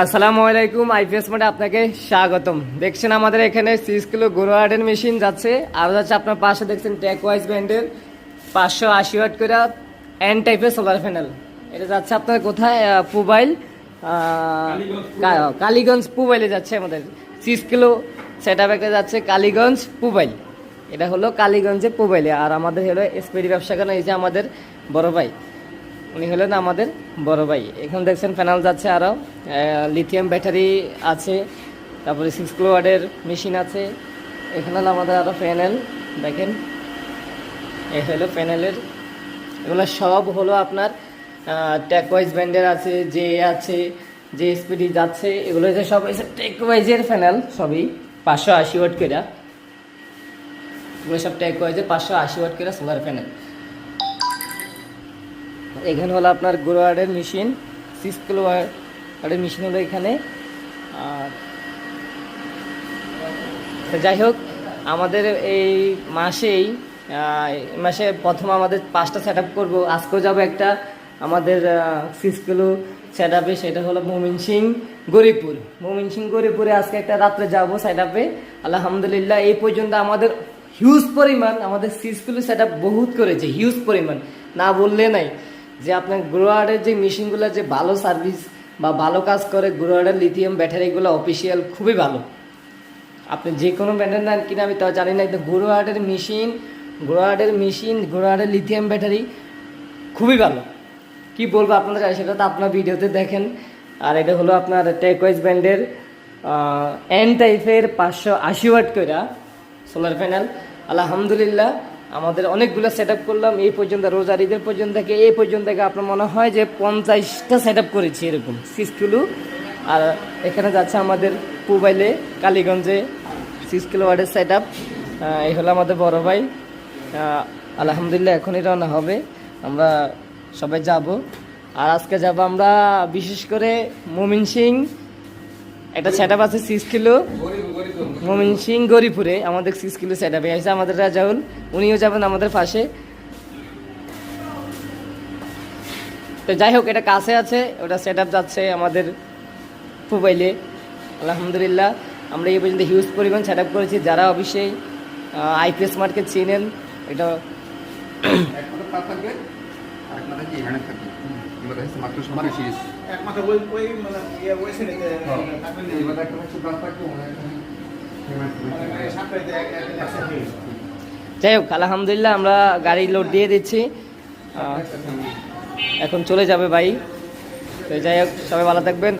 আসসালামু আলাইকুম আইপিএস মাঠে আপনাকে স্বাগতম। দেখছেন আমাদের এখানে সিক্স কিলো গোরোয়ার্ডের মেশিন যাচ্ছে। আর যাচ্ছে আপনার পাশে দেখছেন টেক ওয়াইজ ব্যান্ডের পাঁচশো আশি ওয়াট করে এন টাইপের সোলার প্যানেল এটা যাচ্ছে আপনার কোথায়? আহ, পুবাইল কালীগঞ্জ। পুবাইলে যাচ্ছে আমাদের। সিক্স কিলো সেট আপ একটা যাচ্ছে কালীগঞ্জ পুবাইল। এটা হলো কালীগঞ্জে পুবাইলে। আর আমাদের হলো স্পিডি ব্যবসা করেন এই যে আমাদের বড় ভাই। উনি হলেন আমাদের বড় ভাই। এখানে দেখছেন প্যানেল যাচ্ছে আরও লিথিয়াম ব্যাটারি আছে, তারপরে সিক্স ওয়ার্ডের মেশিন আছে। এখানে হলো আমাদের আরও প্যানেল দেখেন। এ হলো প্যানেলের এগুলো সব হলো আপনার টেকওয়াইজ ব্যান্ডের আছে যে আছে যে স্পিডি যাচ্ছে। এগুলো যে সব হচ্ছে টেকওয়াইজের প্যানেল সবই পাঁচশো আশি ওয়াট করে। এগুলো সব টেকওয়াইজের পাঁচশো আশি ওয়াট করে সোলার প্যানেল এখানে হলো আপনার গোরোয়ার্ডের মেশিন, সিক্স কিলো ওয়ার্ডের মেশিন হলো এখানে। আর যাই হোক, আমাদের এই মাসেই মাসে প্রথম আমাদের পাঁচটা সেট আপ করব। আজকেও যাব একটা আমাদের সিক্স কিলো সেট আপে সেটা হলো মোমিন সিং গরিপুর মোমিন সিং গরিপুরে আজকে একটা রাত্রে যাব সেট আপে আলহামদুলিল্লাহ, এই পর্যন্ত আমাদের হিউজ পরিমাণ, আমাদের সিক্স কিলো সেট আপ বহুত করেছে হিউজ পরিমাণ। না বললে নাই। যে আপনার গ্রোয়ার্ডের যে মেশিনগুলো, যে ভালো সার্ভিস বা ভালো কাজ করে গ্রোয়ার্ডের লিথিয়াম ব্যাটারিগুলো অফিসিয়াল খুবই ভালো। আপনি যে কোনো ব্র্যান্ডের নেন কিনা আমি তাও জানি না, কিন্তু গোরোহাটের মেশিন গোরোহাটের মেশিন গোরোহাটের লিথিয়াম ব্যাটারি খুবই ভালো। কি বলব আপনাদের সেটা তো আপনার ভিডিওতে দেখেন। আর এটা হলো আপনার টেকওয়াইজ ব্র্যান্ডের এন টাইপের পাঁচশো আশি ওয়াট কইরা সোলার প্যানেল আলহামদুলিল্লাহ আমাদের অনেকগুলো সেট করলাম, এই পর্যন্ত রোজার ঈদের পর্যন্ত থেকে এই পর্যন্ত থেকে আপনার মনে হয় যে পঞ্চাশটা সেট করেছি এরকম সিক্স কিলো আর এখানে যাচ্ছে আমাদের পুবাইলে, কালীগঞ্জে সিক্স কিলো ওয়ার্ডের সেট আপ এই হলো আমাদের বড় ভাই। আলহামদুলিল্লাহ এখনই রওনা হবে। আমরা সবাই যাব। আর আজকে যাব আমরা বিশেষ করে মোমিন সিং একটা সেট আছে সিক্স কিলো মোমিন সিং গরিপুরে। আমাদের সিক্স কিলো সেট আপে আছে আমাদের রাজাউল, উনিও যাবেন আমাদের পাশে। তো যাই হোক, এটা কাছে আছে, ওটা সেট আপ যাচ্ছে আমাদের মোবাইলে আলহামদুলিল্লাহ, আমরা এই পর্যন্ত হিউজ পরিমাণ সেট আপ করেছি। যারা অবশ্যই আইপিএস মার্কেট চিনেন, এটা আরেক মাথা কি এখানে থাকবে এবার হচ্ছে মাত্র সমান সিরিজ এক মাথা ওই ওই মানে ইয়ে ওই সাইডে থাকবেন এবার একটা হচ্ছে ব্রাশ থাকবে ওখানে এখানে সাপ্লাইতে এক এক একসাথে যাই হোক আলহামদুলিল্লাহ আমরা গাড়ি লোড দিয়ে দিচ্ছি। এখন চলে যাবে ভাই। তো যাই হোক সবাই ভালো থাকবেন।